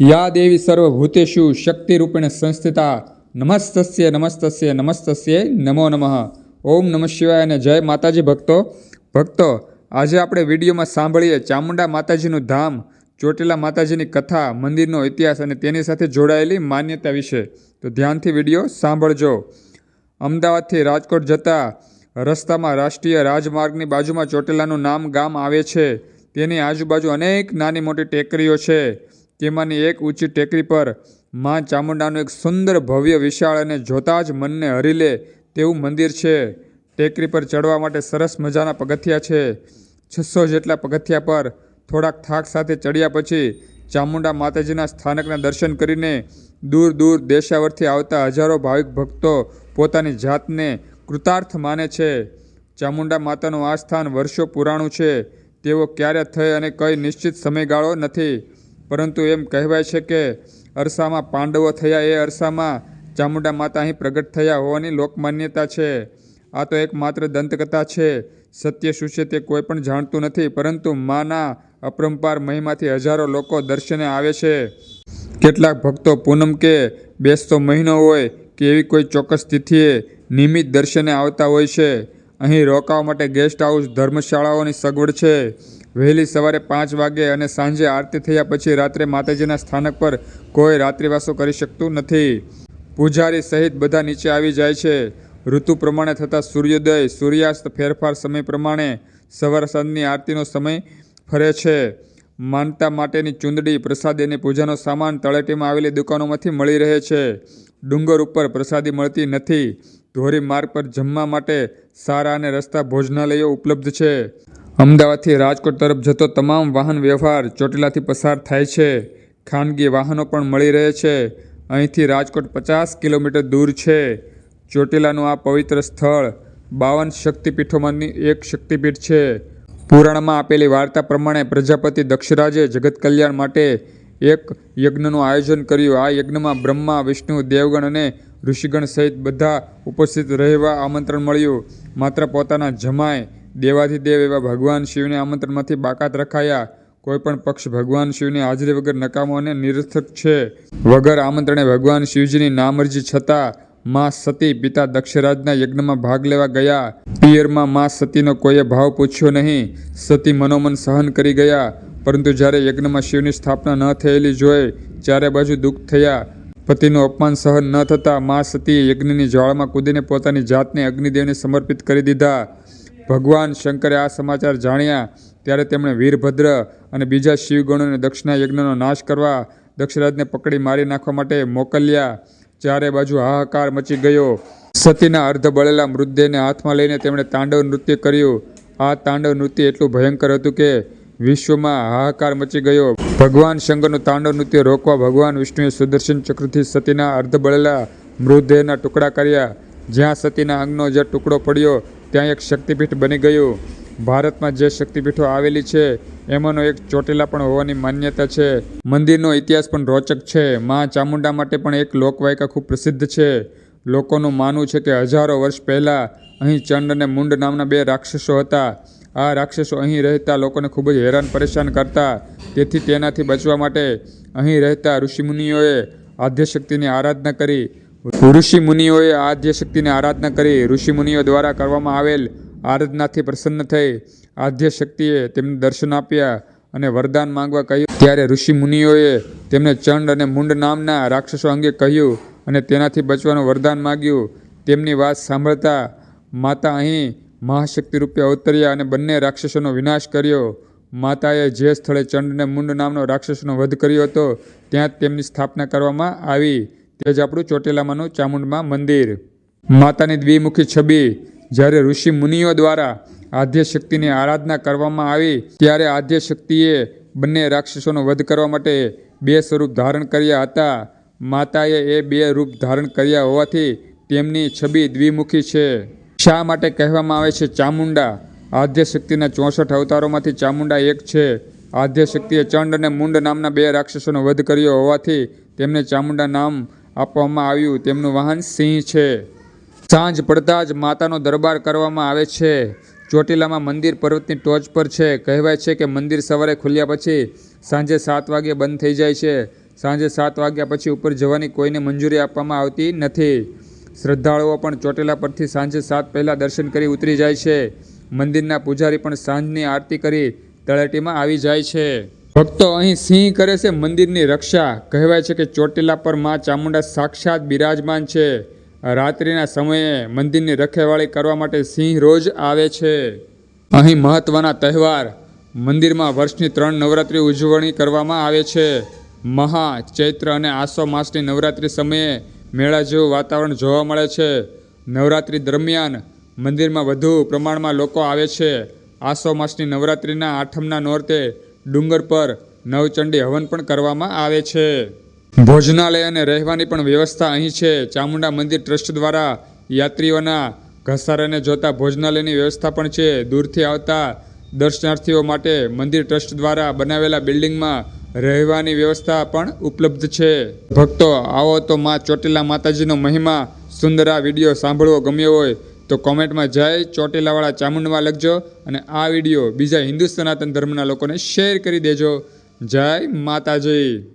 યા દેવી સર્વભૂતેષુ શક્તિરૂપેણ સંસ્થિતા, નમસ્તસ્ય નમસ્તસ્ય નમસ્તસ્ય નમો નમઃ. ઓમ નમઃ શિવાય અને જય માતાજી ભક્તો. ભક્તો, આજે આપણે વિડીયોમાં સાંભળીએ ચામુંડા માતાજીનું ધામ, ચોટીલા માતાજીની કથા, મંદિરનો ઇતિહાસ અને તેની સાથે જોડાયેલી માન્યતા વિશે. તો ધ્યાનથી વીડિયો સાંભળજો. અમદાવાદથી રાજકોટ જતા રસ્તામાં રાષ્ટ્રીય રાજમાર્ગની બાજુમાં ચોટીલાનું નામ ગામ આવે છે. તેની આજુબાજુ અનેક નાની મોટી ટેકરીઓ છે. તેમાંની એક ઊંચી ટેકરી પર મા ચામુંડાનું એક સુંદર ભવ્ય વિશાળ અને જોતા જ મનને હરી લે તેવું મંદિર છે. ટેકરી પર ચડવા માટે સરસ મજાના પગથિયા છે. છસો જેટલા પગથિયા પર થોડાક થાક સાથે ચડ્યા પછી ચામુંડા માતાજીના સ્થાનકના દર્શન કરીને દૂર દૂર દેશાવરથી આવતા હજારો ભાવિક ભક્તો પોતાની જાતને કૃતાર્થ માને છે. ચામુંડા માતાનું આ સ્થાન વર્ષો પુરાણું છે. તેઓ ક્યારે થઈ અને કઈ નિશ્ચિત સમયગાળો નથી. પરંતુ એમ કહેવાય છે કે અરસામાં પાંડવો થયા એ અરસામાં ચામુંડા માતા અહીં પ્રગટ થયા હોવાની લોકમાન્યતા છે. આ તો એકમાત્ર દંતકથા છે. સત્ય શું છે તે કોઈ પણ જાણતું નથી, પરંતુ માના અપરંપાર મહિમાથી હજારો લોકો દર્શને આવે છે. કેટલાક ભક્તો પૂનમ કે બેસતો મહિનો હોય કે એવી કોઈ ચોક્કસ તિથિએ નિયમિત દર્શને આવતા હોય છે. અહીં રોકાવા માટે ગેસ્ટ હાઉસ, ધર્મશાળાઓની સગવડ છે. વહેલી સવારે પાંચ વાગે અને સાંજે આરતી થયા પછી રાત્રે માતાજીના સ્થાનક પર કોઈ રાત્રિવાસો કરી શકતું નથી. પૂજારી સહિત બધા નીચે આવી જાય છે. ઋતુ પ્રમાણે થતા સૂર્યોદય, સૂર્યાસ્ત ફેરફાર સમય પ્રમાણે સવાર સાંજની આરતીનો સમય ફરે છે. માનતા માટેની ચૂંદડી પ્રસાદ અને પૂજાનો સામાન તળેટીમાં આવેલી દુકાનોમાંથી મળી રહે છે. ડુંગર ઉપર પ્રસાદી મળતી નથી. ધોરી માર્ગ પર જમવા માટે સારા અને રસ્તા ભોજનાલયો ઉપલબ્ધ છે. અમદાવાદથી રાજકોટ તરફ જતો તમામ વાહન વ્યવહાર ચોટીલાથી પસાર થાય છે. ખાનગી વાહનો પણ મળી રહે છે. અહીંથી રાજકોટ પચાસ કિલોમીટર દૂર છે. ચોટીલાનું આ પવિત્ર સ્થળ બાવન શક્તિપીઠોમાંની એક શક્તિપીઠ છે. પુરાણમાં આપેલી વાર્તા પ્રમાણે પ્રજાપતિ દક્ષરાજે જગત કલ્યાણ માટે એક યજ્ઞનું આયોજન કર્યું. આ યજ્ઞમાં બ્રહ્મા, વિષ્ણુ, દેવગણ અને ઋષિગણ સહિત બધા ઉપસ્થિત રહેવા આમંત્રણ મળ્યું. માત્ર પોતાના જમાય દેવાધિદેવ એવા ભગવાન શિવને આમંત્રણમાંથી બાકાત રખાયા. કોઈ પણ પક્ષ ભગવાન શિવની હાજરી વગર નકામો અને નિરર્થક છે. વગર આમંત્રણે ભગવાન શિવજીની નામરજી છતાં માં સતી પિતા દક્ષરાજના યજ્ઞમાં ભાગ લેવા ગયા. પિયરમાં માં સતીનો કોઈએ ભાવ પૂછ્યો નહીં. સતી મનોમન સહન કરી ગયા. પરંતુ જ્યારે યજ્ઞમાં શિવની સ્થાપના ન થયેલી જોઈ, ચારે બાજુ દુઃખ થયા. પતિનું અપમાન સહન ન થતાં માં સતીએ યજ્ઞની જ્વાળામાં કૂદીને પોતાની જાતને અગ્નિદેવને સમર્પિત કરી દીધા. ભગવાન શંકરે આ સમાચાર જાણ્યા. ત્યારે તેમણે વીરભદ્ર અને બીજા શિવગણોને દક્ષિણા યજ્ઞનો નાશ કરવા દક્ષરાજને પકડી મારી નાખવા માટે મોકલ્યા. ચારે બાજુ હાહાકાર મચી ગયો. સતીના અર્ધ બળેલા મૃતદેહને હાથમાં લઈને તેમણે તાંડવ નૃત્ય કર્યું. આ તાંડવ નૃત્ય એટલું ભયંકર હતું કે વિશ્વમાં હાહાકાર મચી ગયો. ભગવાન શંકરનું તાંડવ નૃત્ય રોકવા ભગવાન વિષ્ણુએ સુદર્શન ચક્રથી સતીના અર્ધ બળેલા મૃતદેહના ટુકડા કર્યા. જ્યાં સતીના અંગનો જે ટુકડો પડ્યો ત્યાં એક શક્તિપીઠ બની ગયું. ભારતમાં જે શક્તિપીઠો આવેલી છે, એમાંનો એક ચોટીલા પણ હોવાની માન્યતા છે. મંદિરનો ઇતિહાસ પણ રોચક છે. મા ચામુંડા માટે પણ એક લોકવાયકા ખૂબ પ્રસિદ્ધ છે. લોકોનું માનવું છે કે હજારો વર્ષ પહેલાં અહીં ચંડ અને મુંડ નામના બે રાક્ષસો હતા. આ રાક્ષસો અહીં રહેતા લોકોને ખૂબ જ હેરાન પરેશાન કરતા. તેથી તેનાથી બચવા માટે અહીં રહેતા ઋષિમુનિઓએ આદ્યશક્તિની આરાધના કરી. ઋષિ મુનિઓએ આદ્ય શક્તિની આરાધના કરી. ઋષિ મુનિઓ દ્વારા કરવામાં આવેલ આરાધનાથી પ્રસન્ન થઈ આદ્ય શક્તિએ તેમને દર્શન આપ્યા અને વરદાન માંગવા કહ્યું. ત્યારે ઋષિ મુનિઓએ તેમને ચંડ અને મુંડ નામના રાક્ષસો અંગે કહ્યું અને તેનાથી બચવાનું વરદાન માગ્યું. તેમની વાત સાંભળતા માતા અહીં મહાશક્તિ રૂપે અવતર્યા અને બંને રાક્ષસોનો વિનાશ કર્યો. માતાએ જે સ્થળે ચંડ અને મુંડ નામનો રાક્ષસનો વધ કર્યો હતો, ત્યાં તેમની સ્થાપના કરવામાં આવી. તે જ આપણું ચોટીલામાંનું ચામુંડમાં મંદિર. માતાની દ્વિમુખી છબી જ્યારે ઋષિ મુનિઓ દ્વારા આધ્યશક્તિની આરાધના કરવામાં આવી, ત્યારે આદ્ય શક્તિએ બંને રાક્ષસોનો વધ કરવા માટે બે સ્વરૂપ ધારણ કર્યા હતા. માતાએ એ બે રૂપ ધારણ કર્યા હોવાથી તેમની છબી દ્વિમુખી છે. શા માટે કહેવામાં આવે છે ચામુંડા? આધ્યશક્તિના ચોસઠ અવતારોમાંથી ચામુંડા એક છે. આધ્યશક્તિએ ચંડ અને મુંડ નામના બે રાક્ષસોનો વધ કર્યો હોવાથી તેમને ચામુંડા નામ આપવામાં આવ્યું. તેમનું વાહન સિંહ છે. સાંજ પડતા જ માતાનો દરબાર કરવામાં આવે છે. ચોટીલામાં મંદિર પર્વતની ટોચ પર છે. કહેવાય છે કે મંદિર સવારે ખુલ્યા પછી સાંજે સાત વાગે બંધ થઈ જાય છે. સાંજે સાત વાગ્યા પછી ઉપર જવાની કોઈને મંજૂરી આપવામાં આવતી નથી. શ્રદ્ધાળુઓ પણ ચોટીલા પરથી સાંજે સાત પહેલાં દર્શન કરી ઉતરી જાય છે. મંદિરના પૂજારી પણ સાંજની આરતી કરી તળેટીમાં આવી જાય છે. ભક્તો અહીં સિંહ કરે છે મંદિરની રક્ષા. કહેવાય છે કે ચોટીલા પરમાં ચામુંડા સાક્ષાત બિરાજમાન છે. રાત્રિના સમયે મંદિરની રખેવાળી કરવા માટે સિંહ રોજ આવે છે. અહીં મહત્ત્વના તહેવાર. મંદિરમાં વર્ષની ત્રણ નવરાત્રિ ઉજવણી કરવામાં આવે છે. મહા, ચૈત્ર અને આસો માસની નવરાત્રિ સમયે મેળા જેવું વાતાવરણ જોવા મળે છે. નવરાત્રિ દરમિયાન મંદિરમાં વધુ પ્રમાણમાં લોકો આવે છે. આસો માસની નવરાત્રિના આઠમના નોરતે ડુંગર પર નવચંડી હવન પણ કરવામાં આવે છે. ભોજનાલય અને રહેવાની પણ વ્યવસ્થા અહીં છે. ચામુંડા મંદિર ટ્રસ્ટ દ્વારા યાત્રીઓના ઘસારાને જોતા ભોજનાલયની વ્યવસ્થા પણ છે. દૂરથી આવતા દર્શનાર્થીઓ માટે મંદિર ટ્રસ્ટ દ્વારા બનાવેલા બિલ્ડિંગમાં રહેવાની વ્યવસ્થા પણ ઉપલબ્ધ છે. ભક્તો આવો તો માં ચોટીલા માતાજીનો મહિમા, સુંદર આ વીડિયો સાંભળવો ગમ્યો હોય તો કોમેન્ટમાં જય ચોટીલાવાળા ચામુંડમાં લખજો અને આ વીડિયો બીજા હિન્દુ સનાતન ધર્મના લોકોને શેર કરી દેજો. જય માતાજી.